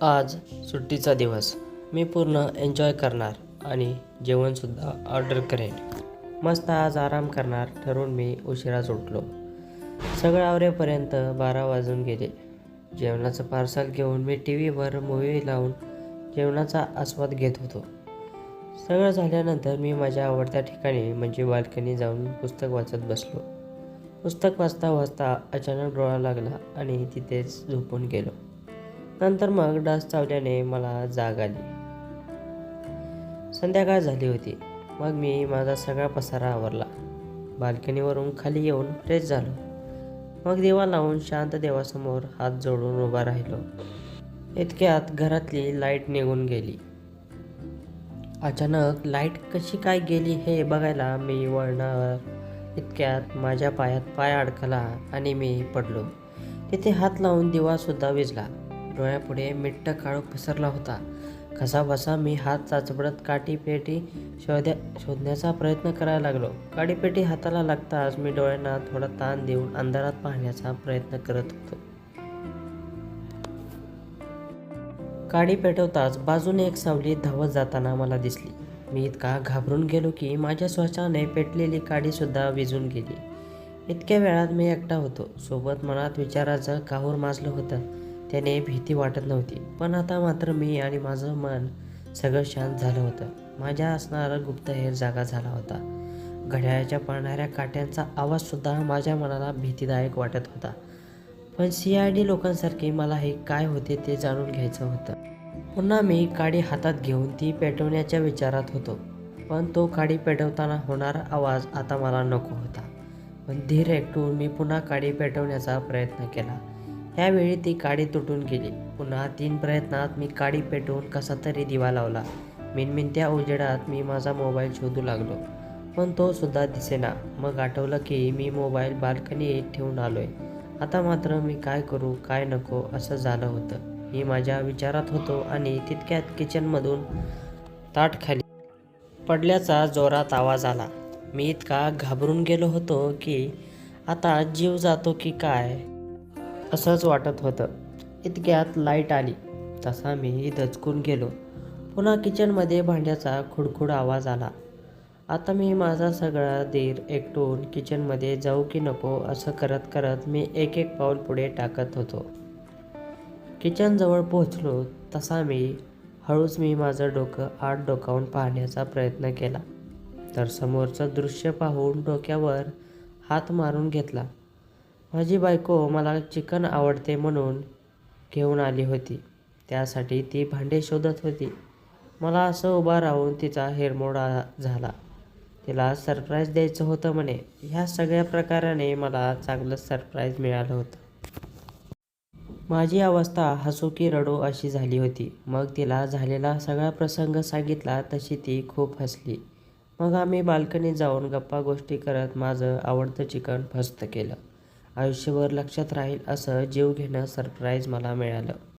आज सुट्टीचा दिवस. मी पूर्ण एन्जॉय करणार आणि जेवणसुद्धा ऑर्डर करेन. मस्त आज आराम करणार ठरवून मी उशिराच उठलो. सगळं आवरेपर्यंत बारा वाजून गेले. जेवणाचं पार्सल घेऊन मी टी व्हीवर मूवी लावून जेवणाचा आस्वाद घेत होतो. सगळं झाल्यानंतर मी माझ्या आवडत्या ठिकाणी म्हणजे बाल्कनी जाऊन पुस्तक वाचत बसलो. पुस्तक वाचता वाचता अचानक डोळा लागला आणि तिथेच झोपून गेलो. नंतर मग डास चावल्याने मला जाग आली. संध्याकाळ झाली होती. मग मी माझा सगळा पसारा आवरला. बाल्कनीवरून खाली येऊन फ्रेश झालो. मग देवा लावून शांत देवासमोर हात जोडून उभा राहिलो. इतक्यात घरातली लाइट निघून गेली. अचानक लाइट कशी काय गेली हे बघायला मी वळणावर इतक्यात माझ्या पायात पाय अडकला आणि मी पडलो. तिथे हात लावून दिवासुद्धा विजला. डोळ्यापुढे मिट्ट काळोख पसरला होता. कसाबसा मी हात चाचपडत काठीपेटी शोध्या शोधण्याचा प्रयत्न करायला लागलो. काठीपेटी हाताला लागताच मी डोळ्यांना थोडा ताण देऊन अंधारात पाहण्याचा प्रयत्न करत होतो. काडी पेटवताच बाजूने एक सावली धावत जाताना मला दिसली. मी इतका घाबरून गेलो की माझ्या श्वासाने पेटलेली काडीसुद्धा विजून गेली. इतक्या वेळात मी एकटा होतो. सोबत मनात विचाराचं काहूर माजलं होतं. त्याने भीती वाटत नव्हती. पण आता मात्र मी आणि माझं मन सगळं शांत झालं होतं. माझ्या असणारा गुप्तहेर जागा झाला होता. घड्याळाच्या पळणाऱ्या काट्यांचा आवाजसुद्धा माझ्या मनाला भीतीदायक वाटत होता. पण सी आय डी लोकांसारखे मला हे काय होते ते जाणून घ्यायचं होतं. पुन्हा मी काडी हातात घेऊन ती पेटवण्याच्या विचारात होतो. पण तो काडी पेटवताना होणारा आवाज आता मला नको होता. पण धीर एकटून मी पुन्हा काडी पेटवण्याचा प्रयत्न केला. ह्यावेळी ती काडी तुटून गेली. पुन्हा तीन प्रयत्नात मी काडी पेटवून कसा तरी दिवा लावला. मिनमिनत्या उजेडात मी माझा मोबाईल शोधू लागलो. पण तो सुद्धा दिसेना. मग आठवलं की मी मोबाईल बाल्कनीत ठेवून आलोय. आता मात्र मी काय करू काय नको असं झालं होतं. मी माझ्या विचारात होतो आणि तितक्यात किचनमधून ताट खाली पडल्याचा जोरात आवाज आला. मी इतका घाबरून गेलो होतो की आता जीव जातो की काय? असंच वाटत होतं. इतक्यात लाइट आली. तसा मी दचकून गेलो. पुन्हा किचनमध्ये भांड्याचा खुडखुड आवाज आला. आता मी माझा सगळा धीर एकटून किचनमध्ये जाऊ की नको असं करत करत मी एक एक पाऊल पुढे टाकत होतो. किचनजवळ पोहोचलो. तसा मी हळूच मी माझं डोकं आत डोकावून पाहण्याचा प्रयत्न केला. तर समोरचं दृश्य पाहून डोक्यावर हात मारून घेतला. माझी बायको मला चिकन आवडते म्हणून घेऊन आली होती. त्यासाठी ती भांडे शोधत होती. मला असं उभा राहून तिचा हेरमोडा झाला. तिला सरप्राईज द्यायचं होतं म्हणे. ह्या सगळ्या प्रकाराने मला चांगलं सरप्राईज मिळालं होतं. माझी अवस्था हसू की रडो अशी झाली होती. मग तिला झालेला सगळा प्रसंग सांगितला तशी ती खूप हसली. मग आम्ही बाल्कनीत जाऊन गप्पा गोष्टी करत माझं आवडतं चिकन फस्त केलं. आयुष्यभर लक्षात राहील असं जीव घेणं सरप्राईज मला मिळालं.